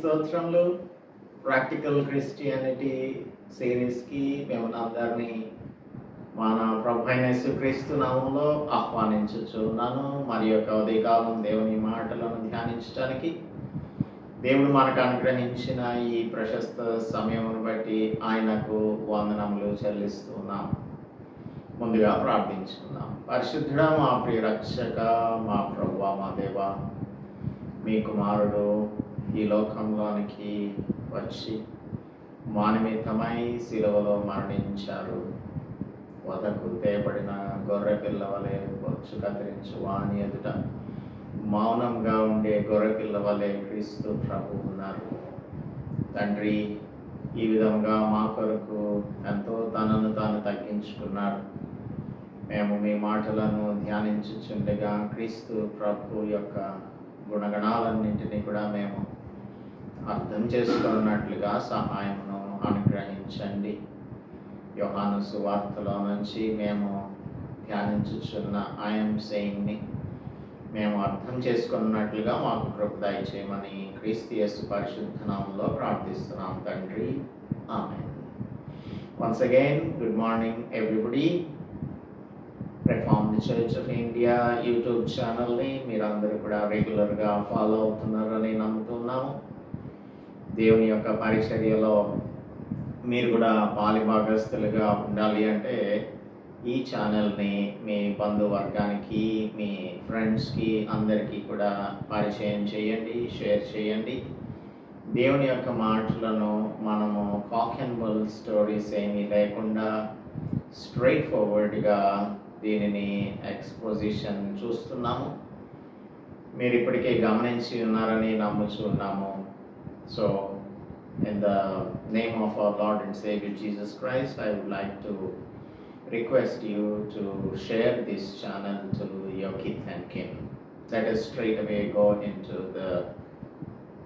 స్తోత్రంలో practical Christianity సిరీస్కి మేము అందరినీ మన ప్రభు క్రీస్తు నామంలో ఆహ్వానించుచున్నాను మరి యొక్క ఉదయకాలం దేవుని మాటలను ధ్యానించడానికి దేవుడు మనకు అనుగ్రహించిన ఈ ప్రశస్త సమయమును బట్టి ఆయనకు వందనములు చెల్లిస్తున్నాం. ముందుగా ప్రార్థించుకుందాం. పరిశుద్ధుడ మా ప్రియ రక్షక మా ప్రభు మా దేవ మీ కుమారుడు ఈ లోకంలోనికి వచ్చి మా నిమిత్తమై శిలువలో మరణించారు. వదకు తేపడిన గొర్రె పిల్ల వలె బొచ్చు కత్తిరించు వాణి ఎదుట మౌనంగా ఉండే గొర్రె పిల్ల వలె క్రీస్తు ప్రభు ఉన్నారు. తండ్రి ఈ విధంగా మా కొరకు ఎంతో తనను తాను తగ్గించుకున్నారు. మేము మీ మాటలను ధ్యానించుచుండగా క్రీస్తు ప్రభు యొక్క గుణగణాలన్నింటినీ కూడా మేము చేసుకున్నట్లుగా సహాయమును అనుగ్రహించండి. యోహాను సువార్తలో నుంచి మేము ధ్యానించుచున్న ఐఎమ్ సెయింగ్ని మేము అర్థం చేసుకున్నట్లుగా మాకు కృప దయచేయమని క్రీస్తు యేసు పరిశుద్ధ ప్రార్థిస్తున్నాం తండ్రి. ఆమె once again good morning everybody Reformed Church of India YouTube ఛానల్ని మీరందరూ కూడా రెగ్యులర్గా ఫాలో అవుతున్నారని నమ్ముతున్నాము. దేవుని యొక్క పరిచర్యలో మీరు కూడా పాలిభాగస్తులుగా ఉండాలి అంటే ఈ ఛానల్ని మీ బంధువర్గానికి మీ ఫ్రెండ్స్కి అందరికీ కూడా పరిచయం చేయండి షేర్ చేయండి. దేవుని యొక్క మాటలను మనము కాక్ అండ్ బుల్ స్టోరీస్ ఏమీ లేకుండా స్ట్రైట్ ఫార్వర్డ్గా దీనిని ఎక్స్పోజిషన్ చూస్తున్నాము. మీరు ఇప్పటికే గమనించి ఉన్నారని నమ్ముచున్నాము so in the name of our Lord and Savior Jesus Christ, I would like to request you to share this channel to your kith and kin. Let us straight away go into the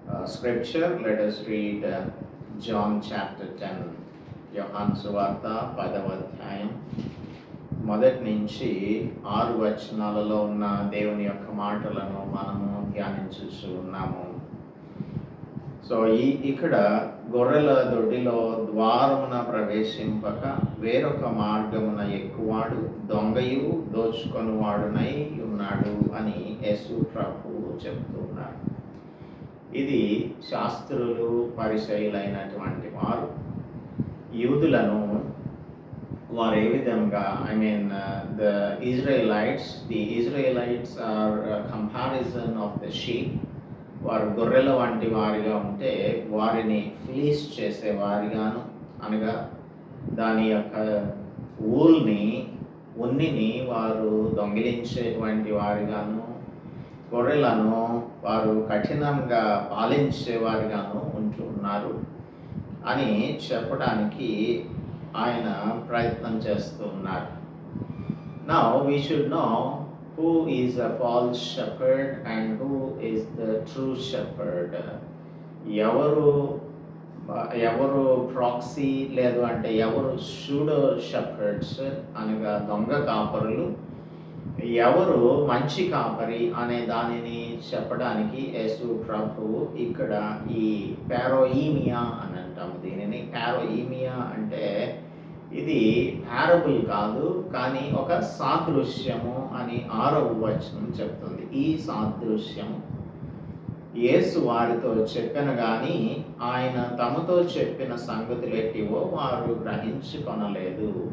uh, scripture. Let us read uh, John chapter 10. యోహాన్ సువార్త పదవ అధ్యాయం మొదటి నుంచి ఆరు వచనాలలో ఉన్న దేవుని యొక్క మాటలను మనము ధ్యానించుచు ఉన్నాము సో ఈ ఇక్కడ గొర్రెల దొడ్డిలో ద్వారమున ప్రవేశింపక వేరొక మార్గమున ఎక్కువాడు దొంగయు దోచుకొనివాడునై ఉన్నాడు అని యేసు ప్రభు ఇది శాస్త్రులు పరిశైలైనటువంటి వారు యూదులను వారు ఏ విధంగా I mean the Israelites the Israelites are comparison of the sheep వారు గొర్రెల వంటి వారిగా ఉంటే వారిని ఫ్లీస్ చేసే వారిగాను అనగా దాని యొక్క ఊల్ని ఉన్నిని వారు దొంగిలించేటువంటి వారిగాను గొర్రెలను వారు కఠినంగా పాలించేవారిగాను ఉంటున్నారు అని చెప్పడానికి ఆయన ప్రయత్నం చేస్తూ ఉన్నారు. నా we should know who is a false shepherd and who is the true shepherd? ఎవరు ఎవరు ప్రాక్సీ లేదు అంటే ఎవరు షూడో షెపర్డ్స్ అనగా దొంగ కాపరులు? ఎవరు మంచి కాపరి అనే దానిని చెప్పడానికి యేసు ప్రభువు ఇక్కడ ఈ పారోఈమియా అని అంటాము. దీనిని పారోఈమియా అంటే ఇది పారబుల్ కాదు కానీ ఒక సాదృశ్యము అని ఆరవ వచనం చెప్తుంది. ఈ సాదృశ్యము యేసు వారితో చెప్పిన కానీ ఆయన తమతో చెప్పిన సంగతులు ఎట్టివో వారు గ్రహించుకొనలేదు.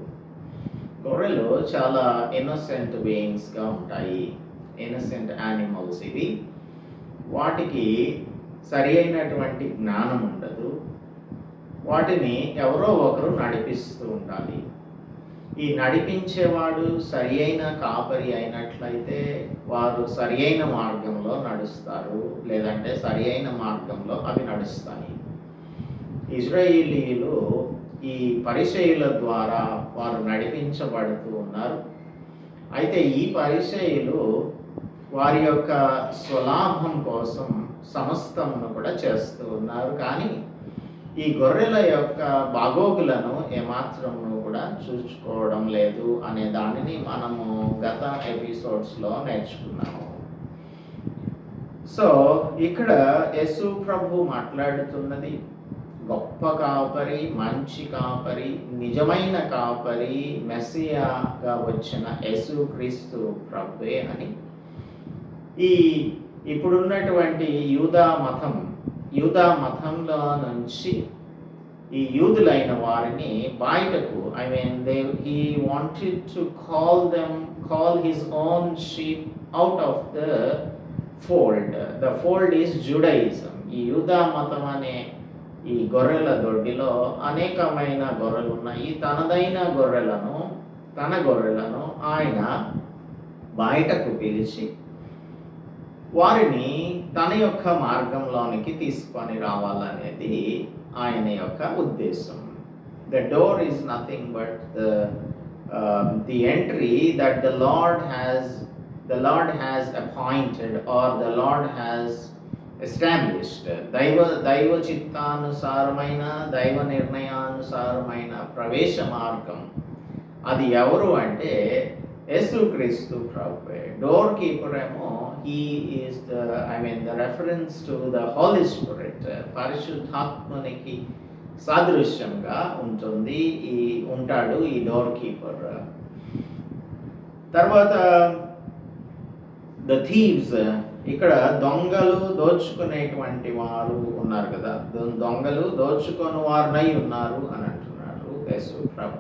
గొర్రెలు చాలా ఇన్నోసెంట్ బీయింగ్స్గా ఉంటాయి. ఇన్నోసెంట్ యానిమల్స్ ఇవి. వాటికి సరి అయినటువంటి జ్ఞానం ఉండదు వాటిని ఎవరో ఒకరు నడిపిస్తూ ఉండాలి. ఈ నడిపించేవాడు సరి అయిన కాపరి అయినట్లయితే వారు సరి అయిన మార్గంలో నడుస్తారు లేదంటే సరి అయిన మార్గంలో అవి నడుస్తాయి. ఇజ్రాయేలీలు ఈ పరిచయుల ద్వారా వారు నడిపించబడుతూ ఉన్నారు. అయితే ఈ పరిచయులు వారి యొక్క స్వలాభం కోసం సమస్తమును కూడా చేస్తూ ఉన్నారు. కానీ ఈ గొర్రెల యొక్క బాగోగులను ఏమాత్రము కూడా చూసుకోవడం లేదు అనే దానిని మనము గత ఎపిసోడ్స్లో నేర్చుకున్నాము. సో ఇక్కడ యేసు ప్రభు మాట్లాడుతున్నది గొప్ప కాపరి మంచి కాపరి నిజమైన కాపరి మెస్సియాగా వచ్చిన యేసు క్రీస్తు ప్రభువే అని. ఈ ఇప్పుడున్నటువంటి యూదా మతం యూదా మతంలో నుంచి ఈ యూదులైన వారిని బయటకు I mean they he wanted to call them call his own sheep out of the fold the fold is Judaism ఈ యూదా మతం అనే ఈ గొర్రెల దొడ్డిలో అనేకమైన గొర్రెలు ఉన్నాయి. తనదైన గొర్రెలను తన గొర్రెలను ఆయన బయటకు పిలిచి వారిని తన యొక్క మార్గంలోనికి తీసుకొని రావాలనేది ఆయన యొక్క ఉద్దేశం. The door is nothing but the the entry that the Lord has the Lord has appointed or the Lord has established దైవ దైవ చిత్తానుసారమైన దైవ నిర్ణయానుసారమైన ప్రవేశ మార్గం. అది ఎవరు అంటే యేసుక్రీస్తు ప్రభువే. డోర్ కీపర్ ఏమో he is the I mean the reference to the Holy Spirit, పరిశుద్ధాత్మనికి సాదృశ్యంగా ఉంటుంది ఈ ఉంటాడు ఈ డోర్ కీపర్ తర్వాత ద థీవ్స్ ఇక్కడ దొంగలు దోచుకునేటువంటి వారు ఉన్నారు కదా. దొంగలు దోచుకొని వారునై ఉన్నారు అని అంటున్నారు యేసు ప్రభు.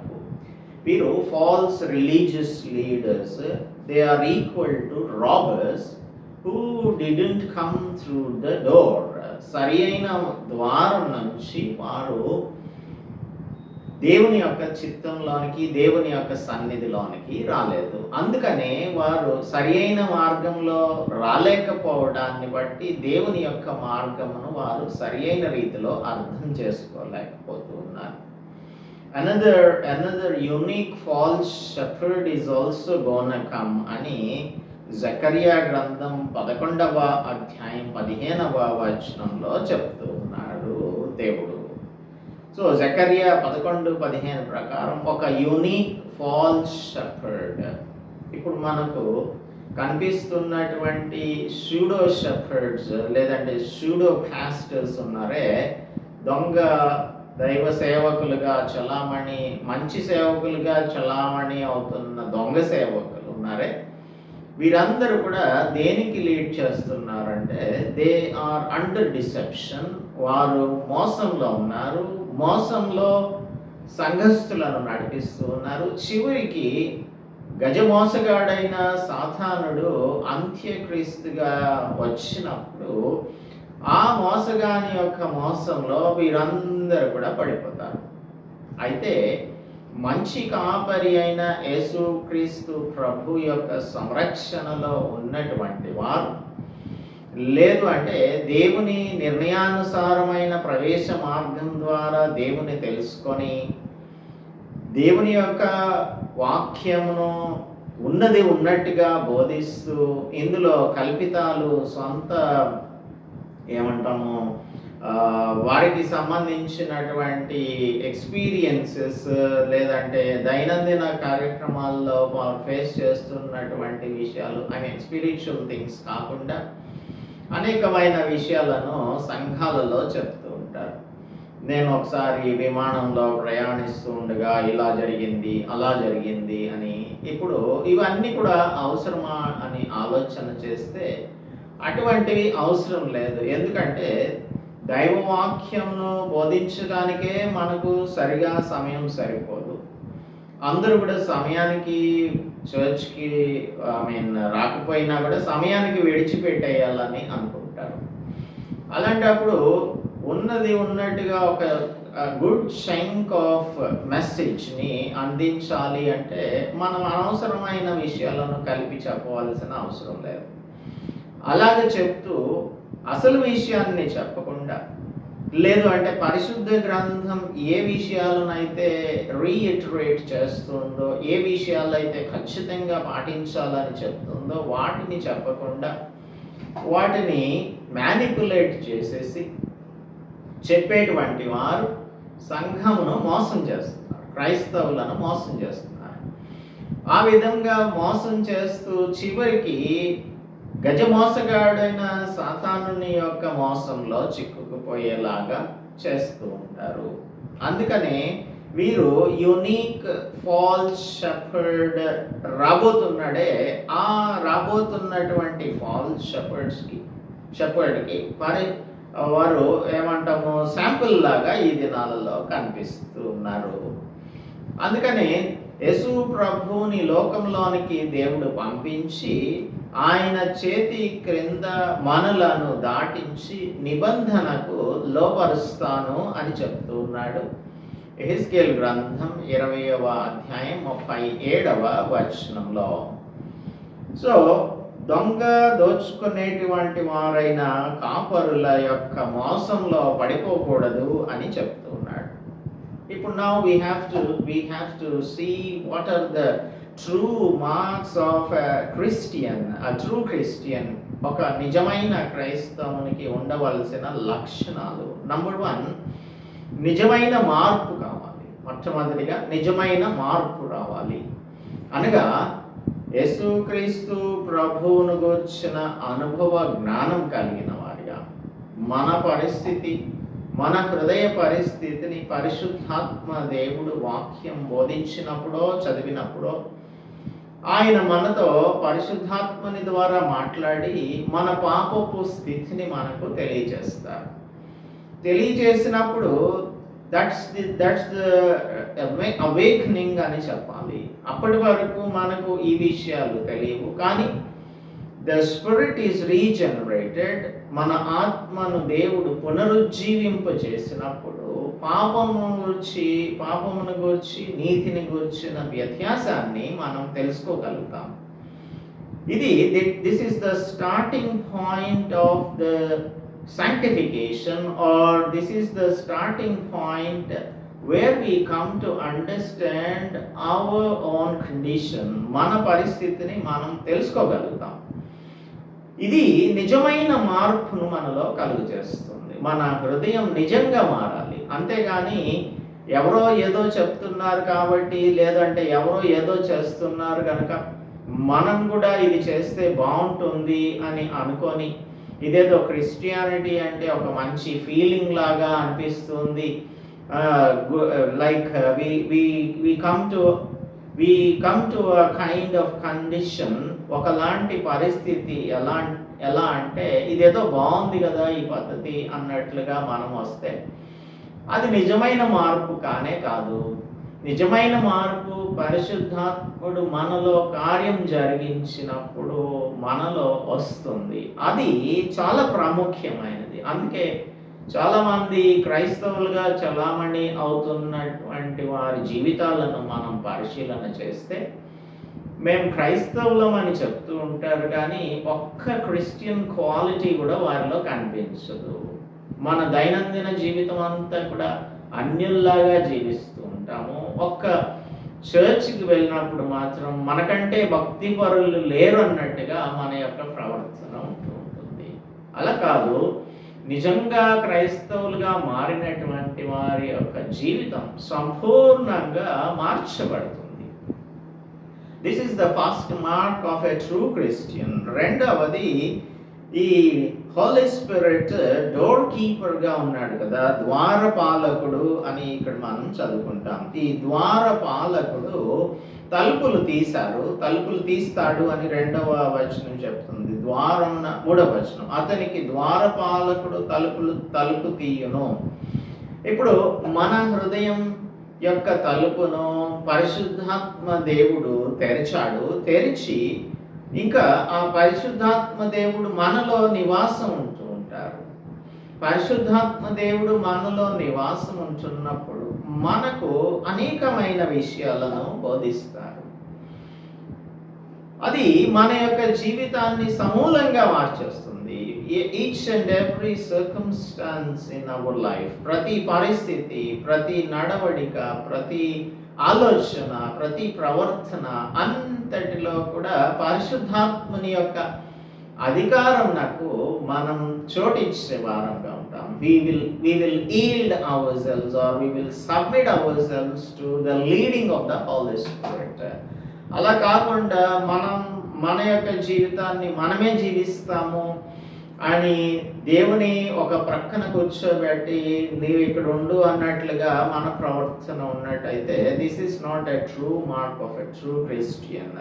వీరు false religious leaders they are equal to robbers who didn't come through the door సరి అయిన ద్వారం నుంచి వారు దేవుని యొక్క చిత్తంలోనికి దేవుని యొక్క సన్నిధిలోనికి రాలేదు. అందుకనే వారు సరి అయిన మార్గంలో రాలేకపోవడాన్ని బట్టి దేవుని యొక్క మార్గమును వారు సరి అయిన రీతిలో అర్థం చేసుకోలేకపోతూ ఉన్నారు. Another another unique false shepherd is also gonna come అని జకరియా గ్రంథం పదకొండవ అధ్యాయం పదిహేనవ వచనంలో చెప్తూ ఉన్నాడు దేవుడు. సో జకరియా పదకొండు పదిహేను ప్రకారం ఒక యూనిక్ ఫాల్స్ షెఫర్డ్ ఇప్పుడు మనకు కనిపిస్తున్నటువంటి షూడో షెఫర్డ్స్ లేదంటే షూడో పాస్టర్స్ ఉన్నారే దొంగ దైవ సేవకులుగా చలామణి మంచి సేవకులుగా చలామణి అవుతున్న దొంగ సేవకులు ఉన్నారే వీరందరూ కూడా దేనికి లీడ్ చేస్తున్నారంటే దే ఆర్ అండర్ డిసెప్షన్ వారు మోసంలో ఉన్నారు. మోసంలో సంఘస్థులను నడిపిస్తూ ఉన్నారు. చివరికి గజమోసగాడైన సాధానుడు అంత్యక్రీస్తుగా వచ్చినప్పుడు ఆ మోసగాని యొక్క మోసంలో వీరందరూ కూడా పడిపోతారు. అయితే మంచి కాపరి అయిన యేసుక్రీస్తు ప్రభు యొక్క సంరక్షణలో ఉన్నటువంటి వారు. లేదు అంటే దేవుని నిర్ణయానుసారమైన ప్రవేశ మార్గం ద్వారా దేవుని తెలుసుకొని దేవుని యొక్క వాక్యమును ఉన్నది ఉన్నట్టుగా బోధిస్తూ ఇందులో కల్పితాలు సొంత ఏమంటాము వారికి సంబంధించినటువంటి ఎక్స్పీరియన్సెస్ లేదంటే దైనందిన కార్యక్రమాల్లో వారు ఫేస్ చేస్తున్నటువంటి విషయాలు ఐ మీన్ స్పిరిచువల్ థింగ్స్ కాకుండా అనేకమైన విషయాలను సంఘాలలో చెప్తూ ఉంటారు. నేను ఒకసారి విమానంలో ప్రయాణిస్తూ ఉండగా ఇలా జరిగింది అలా జరిగింది అని ఇప్పుడు ఇవన్నీ కూడా అవసరమా అని ఆలోచన చేస్తే అటువంటివి అవసరం లేదు. ఎందుకంటే దైవవాక్యంను బోధించడానికే మనకు సరిగా సమయం సరిపోదు. అందరూ కూడా సమయానికి చర్చ్కి ఐ మీన్ రాకపోయినా కూడా సమయానికి విడిచిపెట్టేయాలని అనుకుంటారు. అలాంటప్పుడు ఉన్నది ఉన్నట్టుగా ఒక గుడ్ షైంక్ ఆఫ్ మెసేజ్ని అందించాలి అంటే మనం అనవసరమైన విషయాలను కలిపి చెప్పవలసిన అవసరం లేదు. అలాగే చెప్తూ అసలు విషయాన్ని చెప్పకుండా. లేదు అంటే పరిశుద్ధ గ్రంథం ఏ విషయాలనైతే రీఇటరేట్ చేస్తుందో ఏ విషయాలు అయితే ఖచ్చితంగా పాటించాలని చెప్తుందో వాటిని చెప్పకుండా వాటిని మ్యానిపులేట్ చేసేసి చెప్పేటువంటి వారు సంఘమును మోసం చేస్తున్నారు క్రైస్తవులను మోసం చేస్తున్నారు. ఆ విధంగా మోసం చేస్తూ చివరికి గజ మోసగాడైన సాతానుని యొక్క మోసంలో చిక్కుకుపోయేలాగా చేస్తూ ఉంటారు. అందుకనే వీరు యునీక్ ఫాల్స్ షఫర్డ్ రాబోతున్నాడే. ఆ రాబోతున్నటువంటి ఫాల్స్ షఫర్డ్స్కి షఫర్డ్కి మరి వారు ఏమంటాము శాంపుల్ లాగా ఈ దినాలలో కనిపిస్తున్నారు అందుకని యేసు ప్రభువుని లోకంలోనికి దేవుడు పంపించి ఆయన చేతి క్రింద మనలను దాటించి నిబంధనకు లోపరుస్తాను అని చెప్తూ ఉన్నాడు. ఎహిస్కేల్ గ్రంథం ఇరవయవ అధ్యాయం ముప్పై ఏడవ వచనంలో. సో దొంగ దోచుకునేటువంటి వారైన కాపరుల యొక్క మోసంలో పడిపోకూడదు అని చెప్తున్నాడు ఇప్పుడు నా we have to we have to see what are the true marks of Christian a true Christian ఒక నిజమైన క్రైస్తవునికి ఉండవలసిన లక్షణాలు. నంబర్ వన్ నిజమైన మార్పు కావాలి. మొట్టమొదటిగా నిజమైన మార్పు రావాలి. అనగా యేసుక్రీస్తు ప్రభువును గూర్చిన అనుభవ జ్ఞానం కలిగిన వారిగా మన పరిస్థితి మన హృదయ పరిస్థితిని పరిశుద్ధాత్మ దేవుడు వాక్యం బోధించినప్పుడో చదివినప్పుడో ఆయన మనతో పరిశుద్ధాత్మని ద్వారా మాట్లాడి మన పాపపు స్థితిని మనకు తెలియజేస్తారు. తెలియజేసినప్పుడు that's the that's the awakening అని చెప్పాలి. అప్పటి వరకు మనకు ఈ విషయాలు తెలియవు. కానీ ద స్పిరిట్ ఈస్ రీజనరేటెడ్ మన ఆత్మను దేవుడు పునరుజ్జీవింప చేసినప్పుడు పాపము గురించి పాపమును గురించి నీతిని గురించిన వ్యత్యాసాన్ని మనం తెలుసుకోగలుగుతాం. ఇది this is the starting point of the sanctification or this is the starting point where we come to understand our own condition మన పరిస్థితిని మనం తెలుసుకోగలుగుతాం. ఇది నిజమైన మార్పును మనలో కలుగు చేస్తుంది మన హృదయం నిజంగా మారాలి. అంతేగాని ఎవరో ఏదో చెప్తున్నారు కాబట్టి లేదంటే ఎవరో ఏదో చేస్తున్నారు కనుక మనం కూడా ఇది చేస్తే బాగుంటుంది అని అనుకొని ఇదేదో క్రిస్టియానిటీ అంటే ఒక మంచి ఫీలింగ్ లాగా అనిపిస్తుంది. Like we we we come to we come to a kind of condition ఒకలాంటి పరిస్థితి ఎలా ఎలా అంటే ఇదేదో బాగుంది కదా ఈ పద్ధతి అన్నట్లుగా మనం వస్తే అది నిజమైన మార్పు కానే కాదు. నిజమైన మార్పు పరిశుద్ధాత్ముడు మనలో కార్యం జరిగించినప్పుడు మనలో వస్తుంది. అది చాలా ప్రాముఖ్యమైనది. అందుకే చాలామంది క్రైస్తవులుగా చలామణి అవుతున్నటువంటి వారి జీవితాలను మనం పరిశీలన చేస్తే మేము క్రైస్తవులం అని చెప్తూ ఉంటారు కానీ ఒక్క క్రిస్టియన్ క్వాలిటీ కూడా వారిలో కనిపించదు. మన దైనందిన జీవితం అంతా కూడా అన్యుల్లాగా జీవిస్తూ ఉంటాము. ఒక్క చర్చ్కి వెళ్ళినప్పుడు మాత్రం మనకంటే భక్తి పరులు లేరు అన్నట్టుగా మన యొక్క ప్రవర్తన ఉంటూ ఉంటుంది. అలా కాదు నిజంగా క్రైస్తవులుగా మారినటువంటి వారి యొక్క జీవితం సంపూర్ణంగా మార్చబడుతుంది. This is the first mark of a true Christian రెండవది ఈ హోలీ స్పిరిట్ డోర్ కీపర్గా ఉన్నాడు కదా ద్వారపాలకుడు అని ఇక్కడ మనం చదువుకుంటాం. ఈ ద్వారపాలకుడు తలుపులు తీశారు తలుపులు తీస్తాడు అని రెండవ వచనం చెప్తుంది. ద్వారం మూడవ వచనం. అతనికి ద్వారపాలకుడు తలుపులు తలుపు తీయును. ఇప్పుడు మన హృదయం యొక్క తలుపును పరిశుద్ధాత్మ దేవుడు తెరిచాడు. తెరిచి ఇంకా ఆ పరిశుద్ధాత్మ దేవుడు మనలో నివాసం ఉంటూ ఉంటారు. పరిశుద్ధాత్మ దేవుడు మనలో నివాసం ఉంటున్నప్పుడు మనకు అనేకమైన విషయాలను బోధిస్తారు. అది మన యొక్క జీవితాన్ని సమూలంగా మార్చేస్తుంది. Each and every circumstance in our life ప్రతి పరిస్థితి ప్రతి నడవడిక ప్రతి ఆలోచన ప్రతి ప్రవర్తన అంతటిలో కూడా పరిశుద్ధాత్మని యొక్క అధికారం నాకు మనం చోటిచ్చే వారంగా ఉంటాం. We will we will yield our selves or we will submit our selves to the leading of the Holy Spirit అలా కాకుండా మనం మన యొక్క జీవితాన్ని మనమే జీవిస్తాము. అని దేవుని ఒక ప్రక్కన కూర్చోబెట్టి నీవు ఇక్కడ ఉండు అన్నట్లుగా మన ప్రవర్తన ఉన్నట్టయితే this is not a true mark of a true Christian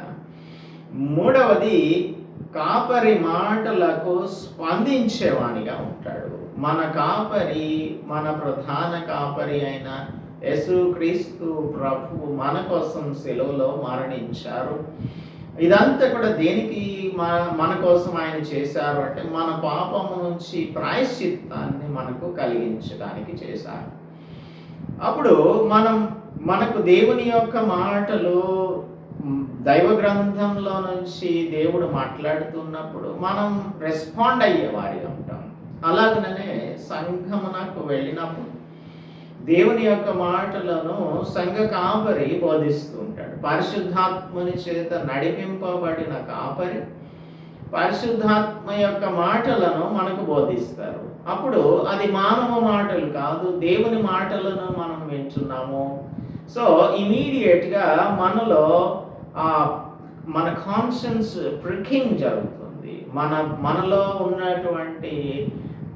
మూడవది కాపరి మాటలకు స్పందించేవాణిగా ఉంటాడు. మన కాపరి మన ప్రధాన కాపరి అయిన యేసుక్రీస్తు ప్రభు మన కోసం సెలవులో మరణించారు. ఇదంతా కూడా దేనికి మన మన కోసం ఆయన చేశారు అంటే మన పాపము నుంచి ప్రాయశ్చిత్తాన్ని మనకు కలిగించడానికి చేశారు. అప్పుడు మనం మనకు దేవుని యొక్క మాటలు దైవ గ్రంథంలో నుంచి దేవుడు మాట్లాడుతున్నప్పుడు మనం రెస్పాండ్ అయ్యేవారిగా ఉంటాం. అలాగనే సంఘమునకు వెళ్ళినప్పుడు దేవుని యొక్క మాటలను సంఘ కాపరి బోధిస్తూ ఉంటాడు పరిశుద్ధాత్మని చేత నడిపింపబడిన కాపరి పరిశుద్ధాత్మ యొక్క మాటలను మనకు బోధిస్తారు. అప్పుడు అది మానవ మాటలు కాదు దేవుని మాటలను మనం వింటున్నాము. సో ఇమీడియట్గా మనలో ఆ మన కాన్షియన్స్ ప్రికింగ్ జరుగుతుంది. మన మనలో ఉన్నటువంటి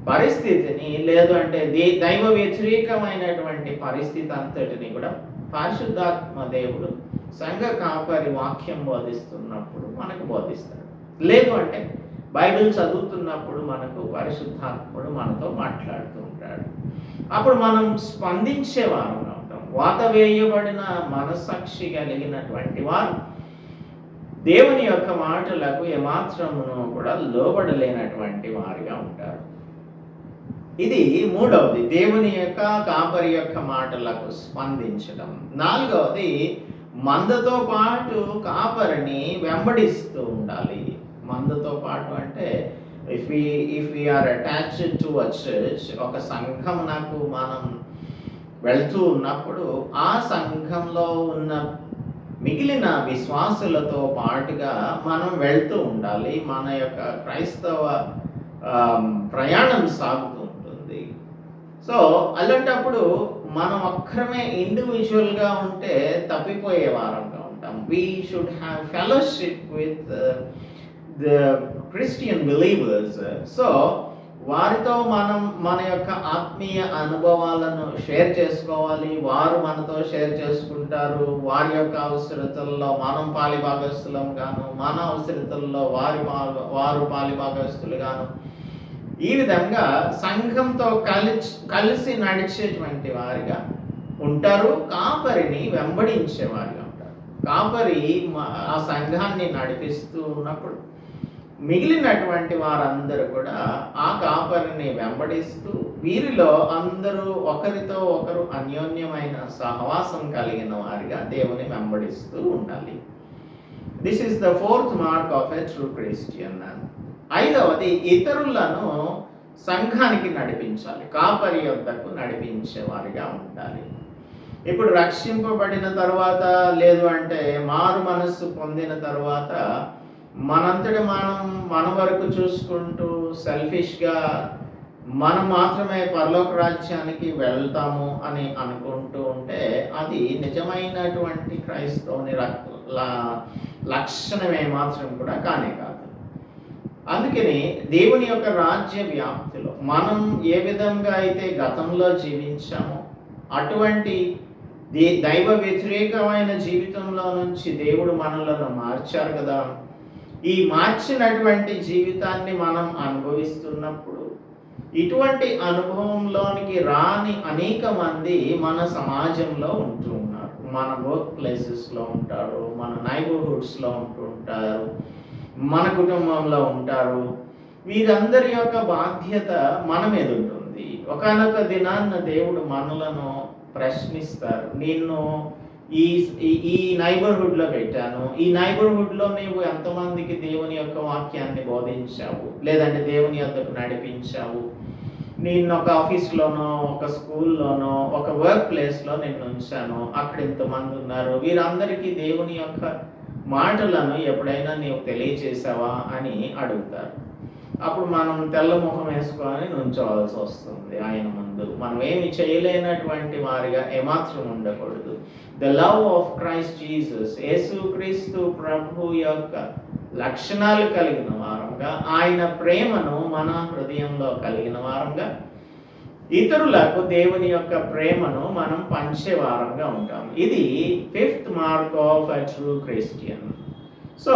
పరిస్థితిని లేదు అంటే దే దైవ వ్యతిరేకమైనటువంటి పరిస్థితి అంతటిని కూడా పరిశుద్ధాత్మ దేవుడు సంఘ కాపరి వాక్యం బోధిస్తున్నప్పుడు మనకు బోధిస్తాడు. లేదు అంటే బైబిల్ చదువుతున్నప్పుడు మనకు పరిశుద్ధాత్ముడు మనతో మాట్లాడుతూ ఉంటాడు. అప్పుడు మనం స్పందించే వారంగా ఉంటాం వాత వేయబడిన మనసాక్షి కలిగినటువంటి వారు దేవుని యొక్క మాటలకు ఏమాత్రమును కూడా లోబడలేనటువంటి వారిగా ఉంటారు. ఇది మూడవది దేవుని యొక్క కాపరి యొక్క మాటలకు స్పందించడం. నాలుగవది మందతో పాటు కాపరిని వెంబడిస్తూ ఉండాలి. మందతో పాటు అంటే if we if we're attached to a church ఒక సంఘం నాకు మనం వెళ్తూ ఉన్నప్పుడు ఆ సంఘంలో ఉన్న మిగిలిన విశ్వాసులతో పాటుగా మనం వెళ్తూ ఉండాలి. మన యొక్క క్రైస్తవ ప్రయాణం సాగుతూ సో అలాంటప్పుడు మనం ఒక్కరమే ఇండివిజువల్గా ఉంటే తప్పిపోయే వారంగా ఉంటాం. We should have fellowship with the Christian believers so వారితో మనం మన యొక్క ఆత్మీయ అనుభవాలను షేర్ చేసుకోవాలి. వారు మనతో షేర్ చేసుకుంటారు. వారి యొక్క అవసరతల్లో మనం పాలిభాగస్తులం గాను మన అవసరతల్లో వారి పా- వారు పాలిభాగస్తులు గాను. ఈ విధంగా సంఘంతో కలిసి కలిసి నడిచేటువంటి వారిగా ఉంటారు. కాపరిని వెంబడించేవారుగా ఉంటారు. కాపరి ఆ సంఘాన్ని నడిపిస్తూ ఉన్నప్పుడు మిగిలినటువంటి వారందరూ కూడా ఆ కాపరిని వెంబడిస్తూ వీరిలో అందరూ ఒకరితో ఒకరు అన్యోన్యమైన సహవాసం కలిగిన వారిగా దేవుని వెంబడిస్తూ ఉండాలి. This is the fourth mark of a true Christian ఐదవది ఇతరులను సంఘానికి నడిపించాలి కాపరి యొద్దకు నడిపించేవారిగా ఉండాలి. ఇప్పుడు రక్షింపబడిన తర్వాత లేదు అంటే మారు మనస్సు పొందిన తర్వాత మనంతటి మనం మన వరకు చూసుకుంటూ సెల్ఫిష్గా మనం మాత్రమే పరలోక రాజ్యానికి వెళ్తాము అని అనుకుంటూ ఉంటే అది నిజమైనటువంటి క్రైస్తవుని రక్- లక్షణమే మాత్రం కూడా కానే కాదు. అందుకని దేవుని యొక్క రాజ్య వ్యాప్తిలో మనం ఏ విధంగా అయితే గతంలో జీవించామో అటువంటి దే- దైవ వ్యతిరేకమైన జీవితంలో నుంచి దేవుడు మనలను మార్చారు కదా. ఈ మార్చినటువంటి జీవితాన్ని మనం అనుభవిస్తున్నప్పుడు ఇటువంటి అనుభవంలోనికి రాని అనేక మంది మన సమాజంలో ఉంటూ ఉన్నారు. మన వర్క్ ప్లేసెస్లో ఉంటారు మన నైబర్హుడ్స్లో ఉంటూ ఉంటారు మన కుటుంబంలో ఉంటారు. వీరందరి యొక్క బాధ్యత మన మీద ఉంటుంది. ఒకనొక దినాన్న దేవుడు మనలను ప్రశ్నిస్తారు. నిన్ను ఈ ఈ- నైబర్హుడ్లో పెట్టాను. ఈ నైబర్హుడ్లో నీవు ఎంతమందికి దేవుని యొక్క వాక్యాన్ని బోధించావు? లేదంటే దేవుని యొక్కకు నడిపించావు? నేను ఒక ఆఫీస్లోనో ఒక స్కూల్లోనో ఒక వర్క్ ప్లేస్లో నేను ఉంచాను. అక్కడ ఇంతమంది ఉన్నారు. వీరందరికీ దేవుని యొక్క మాటలను ఎప్పుడైనా నీవు తెలియచేసావా అని అడుగుతారు. అప్పుడు మనం తెల్ల ముఖం వేసుకొని నుంచోవాల్సి వస్తుంది ఆయన ముందు. మనం ఏమి చేయలేనటువంటి వారిగా ఏమాత్రం ఉండకూడదు. The love of Christ Jesus యేసు క్రీస్తు ప్రభు యొక్క లక్షణాలు కలిగిన వారంగా ఆయన ప్రేమను మన హృదయంలో కలిగిన వారంగా ఇతరులకు దేవుని యొక్క ప్రేమను మనం పంచే వారంగా ఉంటాం ఇది fifth mark of a true Christian so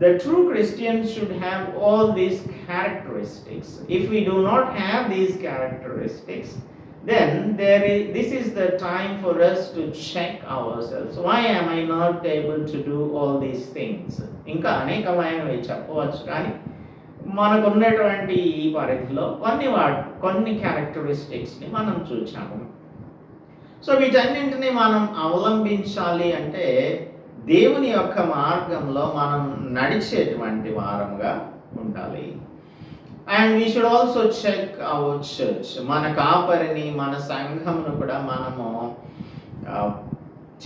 the true Christian should have all these characteristics. If we do not have these characteristics, then there is this is the time for us to check ourselves. Why am I not able to do all these things? ఇంకా అనేకమైనవి చెప్పవచ్చు కానీ మనకు ఉన్నటువంటి ఈ పరిధిలో కొన్ని వా కొన్ని క్యారెక్టరిస్టిక్స్ని మనం చూసాము సో వీటన్నింటినీ మనం అవలంబించాలి అంటే దేవుని యొక్క మార్గంలో మనం నడిచేటువంటి వారంగా ఉండాలి. And we should also check our church మన కాపరిని మన సంఘమును కూడా మనము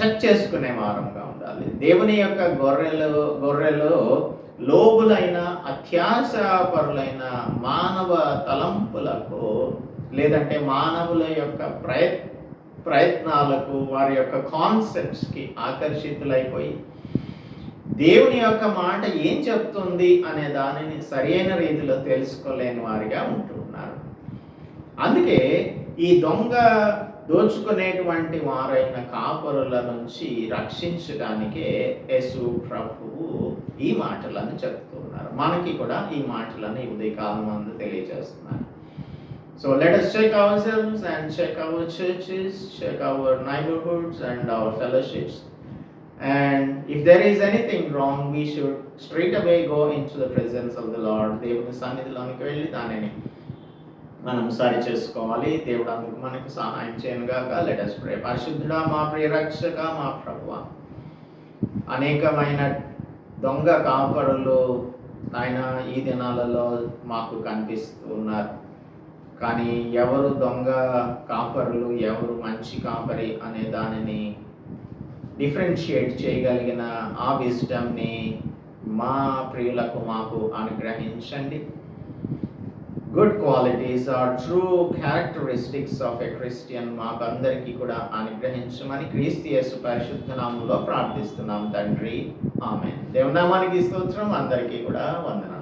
చెక్ చేసుకునే వారంగా ఉండాలి. దేవుని యొక్క గొర్రెలు గొర్రెలు లోబులైన అత్యాశాపరులైన మానవ తలంపులకు లేదంటే మానవుల యొక్క ప్రయత్ ప్రయత్నాలకు వారి యొక్క కాన్సెప్ట్స్కి ఆకర్షితులైపోయి దేవుని యొక్క మాట ఏం చెప్తుంది అనే దానిని సరైన రీతిలో తెలుసుకోలేని వారిగా ఉంటున్నారు అందుకే ఈ దొంగ దోచుకునేటువంటి వారైన కాపరుల నుంచి రక్షించడానికే యశు ప్రభువు ఈ మాటలను చెప్తున్నారు. మనకి కూడా ఈ మాటలను ఉదయకాలం అందు తెలియజేస్తున్నారు. So let us check our cells and check our churches check our neighbourhoods and our fellowships and if there is anything wrong we should straight away go into the presence of the Lord దేవుని సన్నిధిలోనికి వెళ్ళి దానిని మనం సరి చేసుకోవాలి. దేవుడు అందుకు మనకు సహాయం చేయను గాక లెట్ అస్ ప్రే పరిశుద్ధుడా మా ప్రియ రక్షక మా ప్రభువ. అనేకమైన దొంగ కాపరులు ఆయన ఈ దినాలలో మాకు కనిపిస్తూ ఉన్నారు. కానీ ఎవరు దొంగ కాపరులు ఎవరు మంచి కాపరి అనే దానిని డిఫరెన్షియేట్ చేయగలిగిన ఆ విజ్డమ్ని మా ప్రియులకు మాకు అనుగ్రహించండి. Good qualities are true characteristics of a Christian మాకు అందరికీ కూడా అనుగ్రహించమని క్రీస్తు పరిశుద్ధ నామంలో ప్రార్థిస్తున్నాం తండ్రి. ఆమె దేవునామానికి స్తోత్రం. అందరికీ కూడా వందనాలు.